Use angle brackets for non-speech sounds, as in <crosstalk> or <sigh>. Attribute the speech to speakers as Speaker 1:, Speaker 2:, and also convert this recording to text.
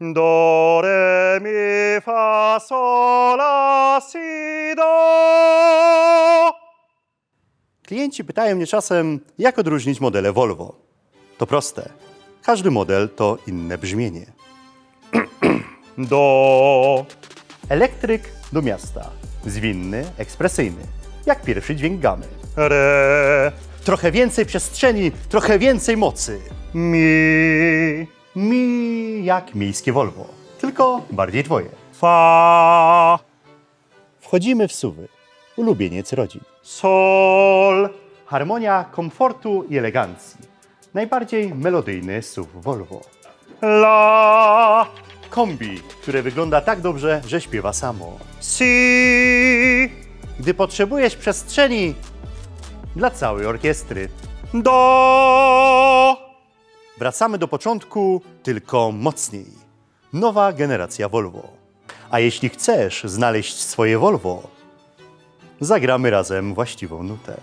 Speaker 1: Do, re, mi, fa, sol, la, si, do. Klienci pytają mnie czasem, jak odróżnić modele Volvo. To proste. Każdy model to inne brzmienie. <clears throat> Do. Elektryk do miasta. Zwinny, ekspresyjny. Jak pierwszy dźwięk gamy. Re. Trochę więcej przestrzeni, trochę więcej mocy. Mi. Mi jak miejskie Volvo. Tylko bardziej twoje. Fa. Wchodzimy w suwy. Ulubieniec rodzin. Sol. Harmonia komfortu i elegancji. Najbardziej melodyjny SUV Volvo. La. Kombi, które wygląda tak dobrze, że śpiewa samo. Si. Gdy potrzebujesz przestrzeni dla całej orkiestry. Do. Wracamy do początku, tylko mocniej. Nowa generacja Volvo. A jeśli chcesz znaleźć swoje Volvo, zagramy razem właściwą nutę.